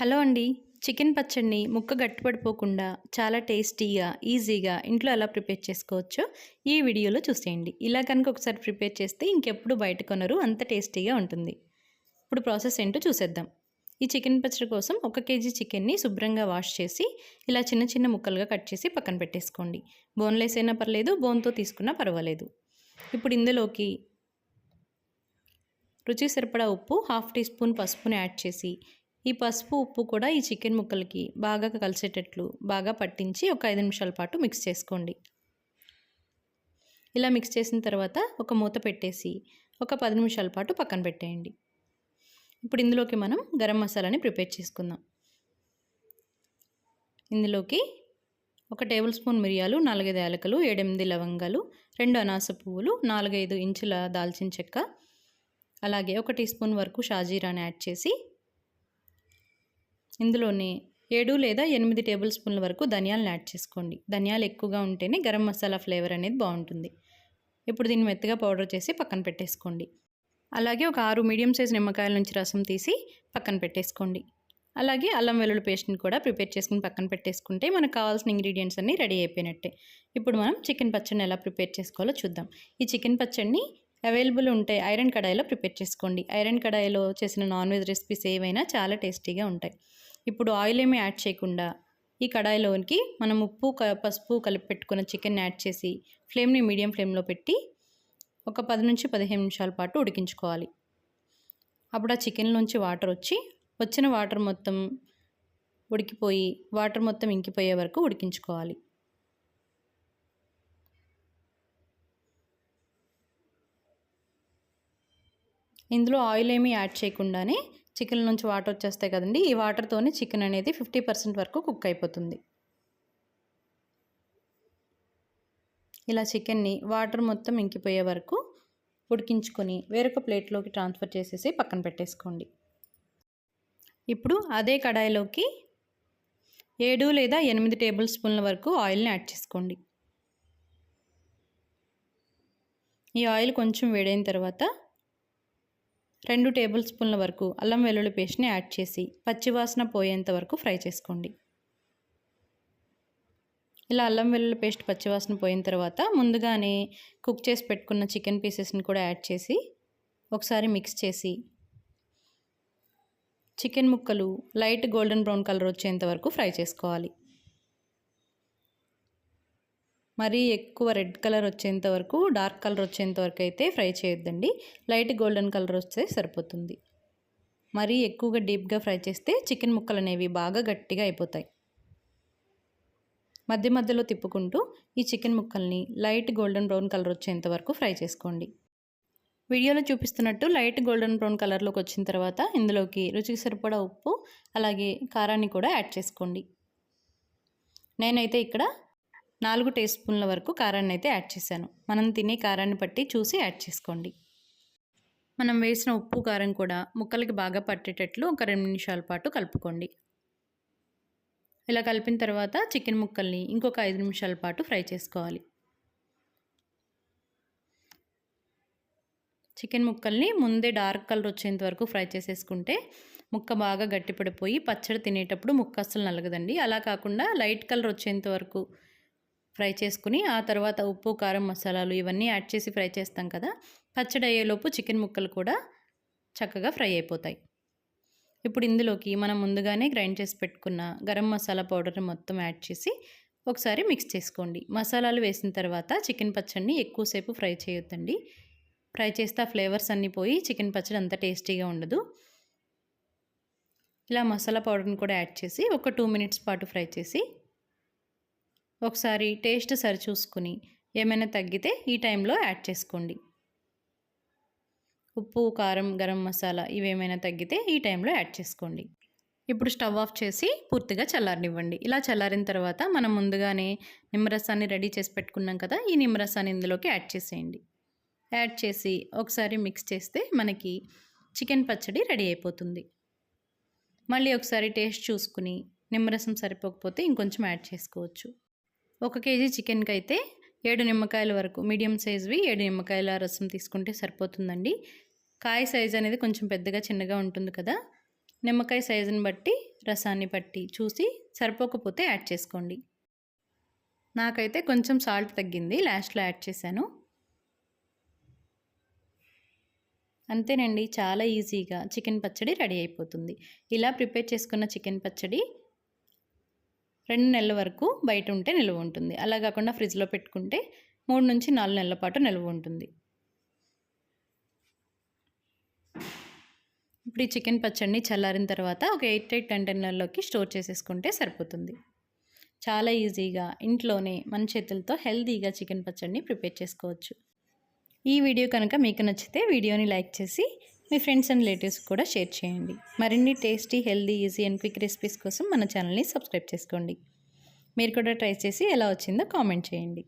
Hello అండి. Chicken పచ్చడిని ముక్క గట్టిపడిపోకుండా చాలా టేస్టీగా ఈజీగా ఇంట్లో ఎలా ప్రిపేర్ చేసుకోవచ్చో ఈ వీడియోలో చూసేయండి. ఇలా కనుక ఒకసారి ప్రిపేర్ చేస్తే ఇంకెప్పుడు బయట కొనరు అంత టేస్టీగా ఉంటుంది. ఇప్పుడు ప్రాసెస్ ఏంటో చూసేద్దాం. ఈ చికెన్ పచ్చడి కోసం ఒక కేజీ చికెన్ని శుభ్రంగా వాష్ చేసి ఇలా చిన్న చిన్న ముక్కలుగా కట్ చేసి పక్కన పెట్టేసుకోండి. బోన్లెస్ అయినా పర్లేదు బోన్తో తీసుకున్నా పర్వాలేదు. ఇప్పుడు ఇందులోకి రుచి సరిపడా ఉప్పు హాఫ్ టీ స్పూన్ పసుపుని యాడ్ చేసి ఈ పసుపు ఉప్పు కూడా ఈ చికెన్ ముక్కలకి బాగా కలిసేటట్లు బాగా పట్టించి ఒక ఐదు నిమిషాల పాటు మిక్స్ చేసుకోండి. ఇలా మిక్స్ చేసిన తర్వాత ఒక మూత పెట్టేసి ఒక పది నిమిషాల పాటు పక్కన పెట్టేయండి. ఇప్పుడు ఇందులోకి మనం గరం మసాలాని ప్రిపేర్ చేసుకుందాం. ఇందులోకి ఒక టేబుల్ స్పూన్ మిరియాలు నాలుగైదు యాలకలు ఏడెనిమిది లవంగాలు రెండు అనాస పువ్వులు నాలుగైదు ఇంచుల దాల్చిన చెక్క అలాగే ఒక టీ స్పూన్ వరకు షాజీరాని యాడ్ చేసి ఇందులోనే ఏడు లేదా ఎనిమిది టేబుల్ స్పూన్ల వరకు ధనియాలను యాడ్ చేసుకోండి. ధనియాలు ఎక్కువగా ఉంటేనే గరం మసాలా ఫ్లేవర్ అనేది బాగుంటుంది. ఇప్పుడు దీన్ని మెత్తగా పౌడర్ చేసి పక్కన పెట్టేసుకోండి. అలాగే ఒక ఆరు మీడియం సైజ్ నిమ్మకాయల నుంచి రసం తీసి పక్కన పెట్టేసుకోండి. అలాగే అల్లం వెల్లుల్లి పేస్ట్ని కూడా ప్రిపేర్ చేసుకుని పక్కన పెట్టేసుకుంటే మనకు కావాల్సిన ఇంగ్రీడియంట్స్ అన్నీ రెడీ అయిపోయినట్టే. ఇప్పుడు మనం చికెన్ పచ్చడిని ఎలా ప్రిపేర్ చేసుకోవాలో చూద్దాం. ఈ చికెన్ పచ్చడిని అవైలబుల్ ఉంటాయి ఐరన్ కడాయిలో ప్రిపేర్ చేసుకోండి. ఐరన్ కడాయిలో చేసిన నాన్ వెజ్ రెసిపీస్ ఏవైనా చాలా టేస్టీగా ఉంటాయి. ఇప్పుడు ఆయిల్ ఏమీ యాడ్ చేయకుండా ఈ కడాయిలోనికి మనం ఉప్పు పసుపు కలిపి పెట్టుకున్న చికెన్ యాడ్ చేసి ఫ్లేమ్ని మీడియం ఫ్లేమ్లో పెట్టి ఒక పది నుంచి పదిహేను నిమిషాల పాటు ఉడికించుకోవాలి. అప్పుడు ఆ చికెన్లోంచి వాటర్ వచ్చి వచ్చిన వాటర్ మొత్తం ఉడికిపోయి వాటర్ మొత్తం ఇంకిపోయే వరకు ఉడికించుకోవాలి. ఇందులో ఆయిల్ ఏమీ యాడ్ చేయకుండానే చికెన్ నుంచి వాటర్ వచ్చేస్తాయి కదండి ఈ వాటర్తోనే చికెన్ అనేది ఫిఫ్టీ పర్సెంట్ వరకు కుక్ అయిపోతుంది. ఇలా చికెన్ని వాటర్ మొత్తం ఇంకిపోయే వరకు ఉడికించుకొని వేరొక ప్లేట్లోకి ట్రాన్స్ఫర్ చేసేసి పక్కన పెట్టేసుకోండి. ఇప్పుడు అదే కడాయిలోకి ఏడు లేదా ఎనిమిది టేబుల్ స్పూన్ల వరకు ఆయిల్ని యాడ్ చేసుకోండి. ఈ ఆయిల్ కొంచెం వేడైన తర్వాత రెండు టేబుల్ స్పూన్ల వరకు అల్లం వెల్లుల్లి పేస్ట్ని యాడ్ చేసి పచ్చివాసన పోయేంత వరకు ఫ్రై చేసుకోండి. ఇలా అల్లం వెల్లుల్లి పేస్ట్ పచ్చివాసన పోయిన తర్వాత ముందుగానే కుక్ చేసి పెట్టుకున్న చికెన్ పీసెస్ని కూడా యాడ్ చేసి ఒకసారి మిక్స్ చేసి చికెన్ ముక్కలు లైట్ గోల్డెన్ బ్రౌన్ కలర్ వచ్చేంత వరకు ఫ్రై చేసుకోవాలి. మరీ ఎక్కువ రెడ్ కలర్ వచ్చేంత వరకు డార్క్ కలర్ వచ్చేంత వరకు అయితే ఫ్రై చేయొద్దండి. లైట్ గోల్డెన్ కలర్ వస్తే సరిపోతుంది. మరీ ఎక్కువగా డీప్గా ఫ్రై చేస్తే చికెన్ ముక్కలు అనేవి బాగా గట్టిగా అయిపోతాయి. మధ్య మధ్యలో తిప్పుకుంటూ ఈ చికెన్ ముక్కల్ని లైట్ గోల్డెన్ బ్రౌన్ కలర్ వచ్చేంత వరకు ఫ్రై చేసుకోండి. వీడియోలో చూపిస్తున్నట్టు లైట్ గోల్డెన్ బ్రౌన్ కలర్లోకి వచ్చిన తర్వాత ఇందులోకి రుచికి సరిపడా ఉప్పు అలాగే కారాన్ని కూడా యాడ్ చేసుకోండి. నేనైతే ఇక్కడ నాలుగు టీ స్పూన్ల వరకు కారాన్ని అయితే యాడ్ చేశాను. మనం తినే కారాన్ని బట్టి చూసి యాడ్ చేసుకోండి. మనం వేసిన ఉప్పు కారం కూడా ముక్కలకి బాగా పట్టేటట్లు ఒక రెండు నిమిషాల పాటు కలుపుకోండి. ఇలా కలిపిన తర్వాత చికెన్ ముక్కల్ని ఇంకొక ఐదు నిమిషాల పాటు ఫ్రై చేసుకోవాలి. చికెన్ ముక్కల్ని ముందే డార్క్ కలర్ వచ్చేంత వరకు ఫ్రై చేసేసుకుంటే ముక్క బాగా గట్టిపడిపోయి పచ్చడి తినేటప్పుడు ముక్క అస్సలు నలగదండి. అలా కాకుండా లైట్ కలర్ వచ్చేంత వరకు ఫ్రై చేసుకుని ఆ తర్వాత ఉప్పు కారం మసాలాలు ఇవన్నీ యాడ్ చేసి ఫ్రై చేస్తాం కదా పచ్చడి అయ్యేలోపు చికెన్ ముక్కలు కూడా చక్కగా ఫ్రై అయిపోతాయి. ఇప్పుడు ఇందులోకి మనం ముందుగానే గ్రైండ్ చేసి పెట్టుకున్న గరం మసాలా పౌడర్ని మొత్తం యాడ్ చేసి ఒకసారి మిక్స్ చేసుకోండి. మసాలాలు వేసిన తర్వాత చికెన్ పచ్చడిని ఎక్కువసేపు ఫ్రై చేయొద్దండి. ఫ్రై చేస్తే ఫ్లేవర్స్ అన్నీ పోయి చికెన్ పచ్చడి అంత టేస్టీగా ఉండదు. ఇలా మసాలా పౌడర్ని కూడా యాడ్ చేసి ఒక టూ మినిట్స్ పాటు ఫ్రై చేసి ఒకసారి టేస్ట్ సరిచూసుకుని ఏమైనా తగ్గితే ఈ టైంలో యాడ్ చేసుకోండి. ఉప్పు కారం గరం మసాలా ఇవేమైనా తగ్గితే ఈ టైంలో యాడ్ చేసుకోండి. ఇప్పుడు స్టవ్ ఆఫ్ చేసి పూర్తిగా చల్లారనివ్వండి. ఇలా చల్లారిన తర్వాత మనం ముందుగానే నిమ్మరసాన్ని రెడీ చేసి పెట్టుకున్నాం కదా ఈ నిమ్మరసాన్ని ఇందులోకి యాడ్ చేసేయండి. యాడ్ చేసి ఒకసారి మిక్స్ చేస్తే మనకి చికెన్ పచ్చడి రెడీ అయిపోతుంది. మళ్ళీ ఒకసారి టేస్ట్ చూసుకుని నిమ్మరసం సరిపోకపోతే ఇంకొంచెం యాడ్ చేసుకోవచ్చు. ఒక కేజీ చికెన్కి అయితే ఏడు నిమ్మకాయల వరకు మీడియం సైజ్వి ఏడు నిమ్మకాయల రసం తీసుకుంటే సరిపోతుందండి. కాయ సైజ్ అనేది కొంచెం పెద్దగా చిన్నగా ఉంటుంది కదా. నిమ్మకాయ సైజుని బట్టి రసాన్ని బట్టి చూసి సరిపోకపోతే యాడ్ చేసుకోండి. నాకైతే కొంచెం సాల్ట్ తగ్గింది లాస్ట్లో యాడ్ చేశాను. అంతేనండి చాలా ఈజీగా చికెన్ పచ్చడి రెడీ అయిపోతుంది. ఇలా ప్రిపేర్ చేసుకున్న చికెన్ పచ్చడి రెండు నెలల వరకు బయట ఉంటే నిల్వ ఉంటుంది. అలా కాకుండా ఫ్రిడ్జ్లో పెట్టుకుంటే మూడు నుంచి నాలుగు నెలల పాటు నిల్వ ఉంటుంది. ఇప్పుడు ఈ చికెన్ పచ్చడిని చల్లారిన తర్వాత ఒక ఎయిట్ ఎయిట్ కంటైనర్లోకి స్టోర్ చేసేసుకుంటే సరిపోతుంది. చాలా ఈజీగా ఇంట్లోనే మన చేతులతో హెల్తీగా చికెన్ పచ్చడిని ప్రిపేర్ చేసుకోవచ్చు. ఈ వీడియో కనుక మీకు నచ్చితే వీడియోని లైక్ చేసి మీ ఫ్రెండ్స్ అండ్ రిలేటివ్స్ కూడా షేర్ చేయండి. మరిన్ని tasty healthy easy and quick recipes కోసం మన ఛానల్ని సబ్స్క్రైబ్ చేసుకోండి. మీరు కూడా ట్రై చేసి ఎలా వచ్చిందో కామెంట్ చేయండి.